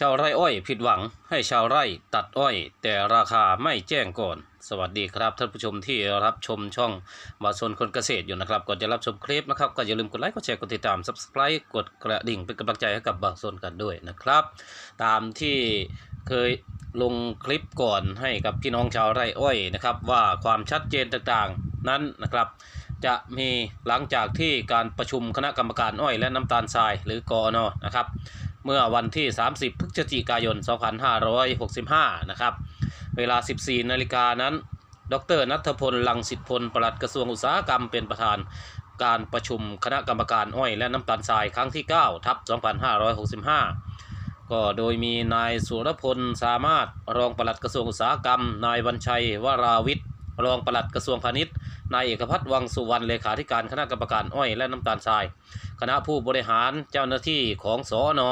ชาวไร่อ้อยผิดหวังให้ชาวไร่ตัดอ้อย แต่ราคาไม่แจ้งก่อน สวัสดีครับท่านผู้ชมที่รับชมช่องบาสนคนเกษตรอยู่นะครับ ก่อนจะรับชมคลิปนะครับก็อย่าลืมกดไลค์กดแชร์กดติดตาม subscribe กดกระดิ่งเป็นกำลังใจให้กับบาสนกันด้วยนะครับ ตามที่เคยลงคลิปก่อนให้กับพี่น้องชาวไร่อ้อยนะครับว่าความชัดเจนต่างๆนั้นนะครับจะมีหลังจากที่การประชุมคณะกรรมการอ้อยและน้ำตาลทรายหรือกอนนะครับ เมื่อวันที่ 30 พฤศจิกายน 2565 นะครับ เวลา 14 นาฬิกานั้น ดรนัทพล ลังสิทธิพล ปลัดกระทรวงอุตสาหกรรมเป็นประธานการประชุมคณะกรรมการอ้อยและน้ำตาลทรายครั้งที่ 9 ทับ 2565 ก็โดยมีนายสุรพล สามารถ รองปลัดกระทรวงอุตสาหกรรม นายวันชัยวราวิทย์ รองปลัดกระทรวงพาณิชย์ นายเอกพัฒน์วังสุวรรณ เลขาธิการคณะกรรมการอ้อยและน้ำตาลทราย คณะผู้บริหารเจ้าหน้าที่ของสอน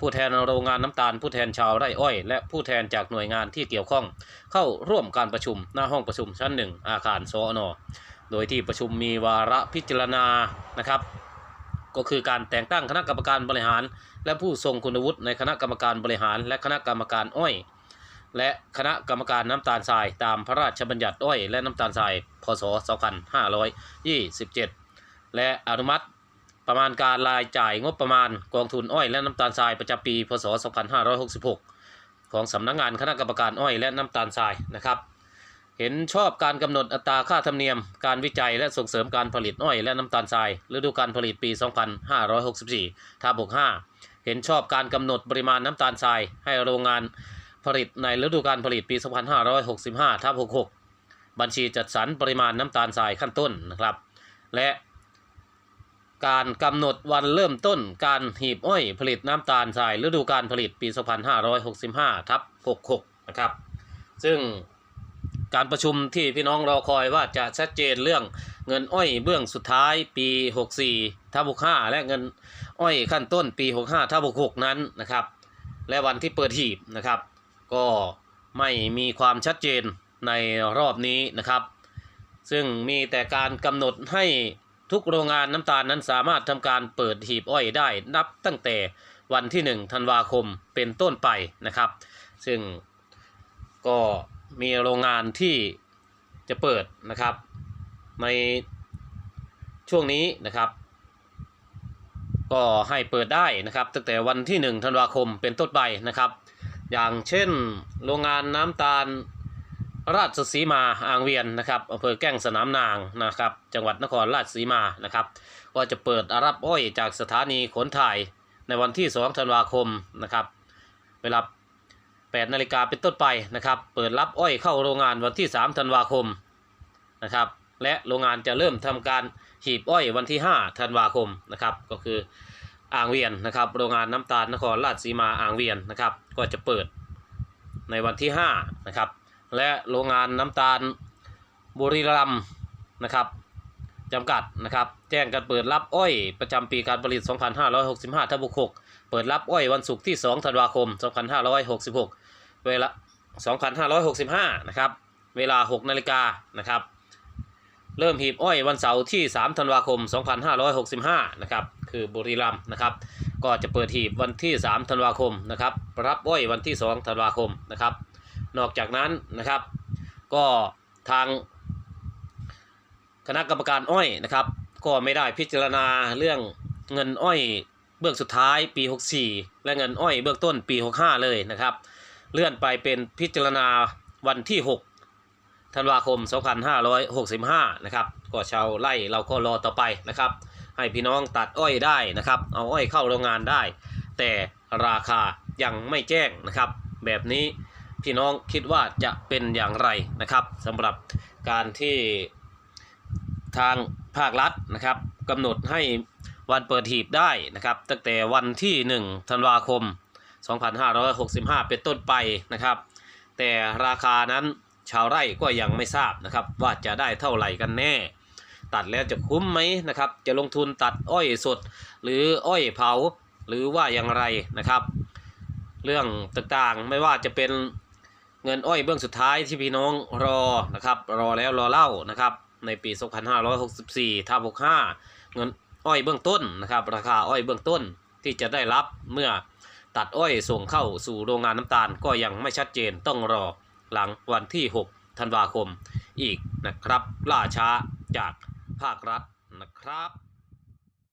ผู้แทนโรงงานน้ำตาล ผู้แทนชาวไร่อ้อย และผู้แทนจากหน่วยงานที่เกี่ยวข้อง เข้าร่วมการประชุมหน้าห้องประชุมชั้นหนึ่งอาคารสอนอโดยที่ประชุมมีวาระพิจารณานะครับก็คือการแต่งตั้งคณะกรรมการบริหาร และผู้ทรงคุณวุฒิในคณะกรรมการบริหาร และคณะกรรมการอ้อย และคณะกรรมการน้ำตาลทราย ตามพระราชบัญญัติอ้อยและน้ำตาลทราย พศ 2527 และอนุมัติ ประมาณการรายจ่ายงบประมาณกองทุนอ้อยและน้ำตาลทรายประจำปี พศ 2566 ของสำนักงานคณะกรรมการอ้อยและน้ำตาลทรายนะครับ เห็นชอบการกำหนดอัตราค่าธรรมเนียม การวิจัยและส่งเสริมการผลิตอ้อยและน้ำตาลทรายฤดูการผลิตปี 2564ทับ65เห็นชอบการกำหนดปริมาณน้ำตาลทรายให้โรงงานผลิตในฤดูการผลิตปี 2565ทับ66 บัญชีจัดสรรปริมาณน้ำตาลทรายขั้นต้นนะครับ และ การกำหนดวันเริ่มต้นการหีบอ้อยผลิตน้ำตาลทรายฤดูการผลิตปี 2565 ทับ 66 นะครับ ซึ่งการประชุมที่พี่น้องรอคอยว่าจะชัดเจนเรื่องเงินอ้อยเบื้องสุดท้ายปี 64ทับ65 และเงินอ้อยขั้นต้นปี 65ทับ66 นั้นนะครับ และวันที่เปิดหีบนะครับ ก็ไม่มีความชัดเจนในรอบนี้นะครับ ซึ่งมีแต่การกำหนดให้ ทุกโรงงานน้ำตาลนั้นสามารถทำการเปิดหีบอ้อยได้นับตั้งแต่วันที่ 1 ธันวาคมเป็นต้นไปนะครับ ซึ่งก็มีโรงงานที่จะเปิดนะครับ ในช่วงนี้นะครับ ก็ให้เปิดได้นะครับ ตั้งแต่วันที่ 1 ธันวาคมเป็นต้นไปนะครับ อย่างเช่นโรงงานน้ำตาล ราชสีมาอ่างเวียนนะครับอำเภอแก้งสนามนางนะครับ จังหวัดนครราชสีมานะครับ ก็จะเปิดรับอ้อยจากสถานีขนถ่ายในวันที่ 2 ธันวาคมนะครับ เวลา 8 นาฬิกาเป็นต้นไปนะครับ เปิดรับอ้อยเข้าโรงงานวันที่ 3 ธันวาคมนะครับ และโรงงานจะเริ่มทำการหีบอ้อยวันที่ 5 ธันวาคมนะครับ ก็คืออ่างเวียนนะครับ โรงงานน้ำตาลนครราชสีมาอ่างเวียนนะครับ ก็จะเปิดในวันที่ 5 นะครับ และโรงงานน้ำตาลบุรีรัมย์นะครับจำกัดนะครับ แจ้งการเปิดรับอ้อยประจำปีการผลิต 2565ทับ6เปิดรับอ้อยวันศุกร์ที่ 2 ธันวาคม 2566 เวลา 2565 นะครับ เวลา 6 นาฬิกานะครับ เริ่มหีบอ้อยวันเสาร์ที่ 3 ธันวาคม 2565 นะครับ คือบุรีรัมย์นะครับ ก็จะเปิดหีบวันที่ 3 ธันวาคมนะครับ รับอ้อยวันที่ 2 ธันวาคมนะครับ นอกจากนั้นนะครับ ก็ทางคณะกรรมการอ้อยนะครับ ก็ไม่ได้พิจารณาเรื่องเงินอ้อยเบื้องสุดท้ายปี 64 และเงินอ้อยเบื้องต้นปี 65 เลยนะครับ เลื่อนไปเป็นพิจารณาวันที่ 6 ธันวาคม 2565 นะครับ ก็ชาวไร่เราก็รอต่อไปนะครับ ให้พี่น้องตัดอ้อยได้นะครับ เอาอ้อยเข้าโรงงานได้ แต่ราคายังไม่แจ้งนะครับ แบบนี้ พี่น้องคิดว่าจะเป็นอย่างไรนะครับสำหรับการที่ทางภาครัฐนะครับกำหนดให้วันเปิดหีบได้นะครับ ตั้งแต่วันที่ 1 ธันวาคม 2565 เป็นต้นไปนะครับ แต่ราคานั้นชาวไร่ก็ยังไม่ทราบนะครับ ว่าจะได้เท่าไหร่กันแน่ ตัดแล้วจะคุ้มไหมนะครับ จะลงทุนตัดอ้อยสด หรืออ้อยเผาหรือว่าอย่างไรนะครับ เรื่องต่างๆไม่ว่าจะเป็น เงินอ้อยเบื้องสุดท้ายที่พี่น้องรอนะครับ รอแล้วรอเล่านะครับ ในปี 2564ทับ65 เงินอ้อยเบื้องต้นนะครับ ราคาอ้อยเบื้องต้นที่จะได้รับเมื่อตัดอ้อยส่งเข้าสู่โรงงานน้ำตาลก็ยังไม่ชัดเจนต้องรอหลังวันที่ 6 ธันวาคมอีกนะครับ ล่าช้าจากภาครัฐนะครับ